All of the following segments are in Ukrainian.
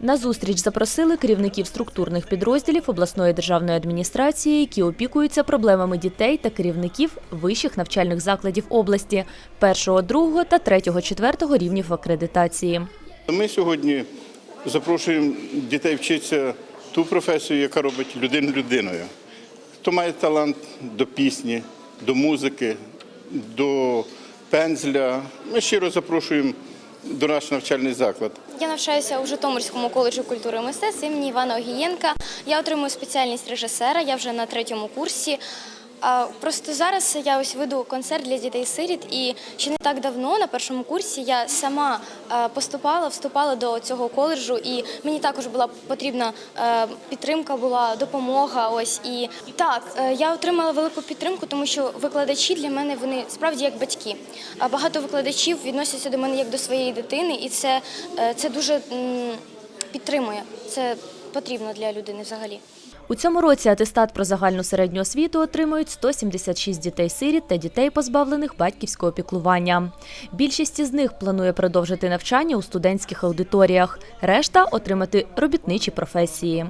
На зустріч запросили керівників структурних підрозділів обласної державної адміністрації, які опікуються проблемами дітей та керівників вищих навчальних закладів області першого, другого та третього, четвертого рівнів акредитації. Ми сьогодні запрошуємо дітей вчитися ту професію, яка робить людину людиною. Хто має талант до пісні, до музики, до пензля. Ми щиро запрошуємо до наш навчальний заклад. Я навчаюся у Житомирському коледжі культури і мистецтв імені Івана Огієнка. Я отримую спеціальність режисера, я вже на третьому курсі. Просто зараз я ось веду концерт для дітей-сиріт, і ще не так давно на першому курсі я сама поступала, вступала до цього коледжу, і мені також була потрібна підтримка, була допомога. Ось і так, е, я отримала велику підтримку, тому що викладачі для мене вони справді як батьки. Багато викладачів відносяться до мене як до своєї дитини, і це, е, це дуже підтримує. Це потрібно для людини взагалі. У цьому році атестат про загальну середню освіту отримують 176 дітей-сиріт та дітей, позбавлених батьківського піклування. Більшість із них планує продовжити навчання у студентських аудиторіях, решта отримати робітничі професії.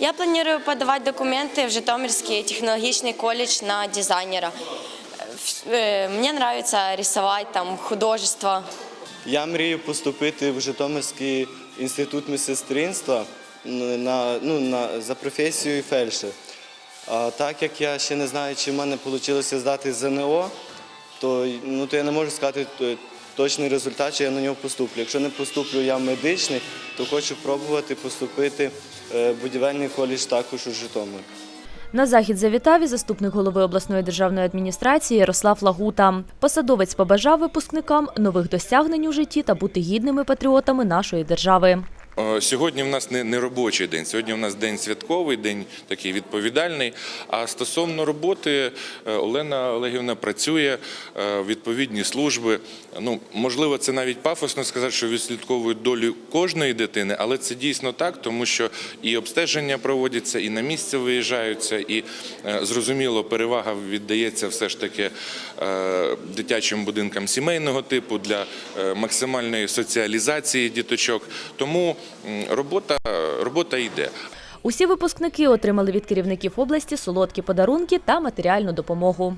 Я планирую подавать документы в Житомирский технологичный колледж на дизайнера. Э, Мне нравится рисовать, там, художество. Я мрію поступити в Житомирський інститут медсестринства на, ну, на, за професією фельдшер. А так як я ще не знаю, чи в мене вийшло здати ЗНО, то, ну, то я не можу сказати е, точний результат, чи я на нього поступлю. Якщо не поступлю я медичний, то хочу пробувати поступити е, в будівельний коледж також у Житомир. На захід завітав і заступник голови обласної державної адміністрації Ярослав Лагута. Посадовець побажав випускникам нових досягнень у житті та бути гідними патріотами нашої держави. Е, Сьогодні в нас не, робочий день, сьогодні в нас день святковий, день такий відповідальний. А стосовно роботи, е, Олена Олегівна працює е, відповідні служби. Ну, можливо, це навіть пафосно сказати, що відслідковують долю кожної дитини, але це дійсно так, тому що і обстеження проводяться, і на місце виїжджаються, і зрозуміло, перевага віддається все ж таки дитячим будинкам сімейного типу для максимальної соціалізації діточок. Тому робота, робота йде. Усі випускники отримали від керівників області солодкі подарунки та матеріальну допомогу.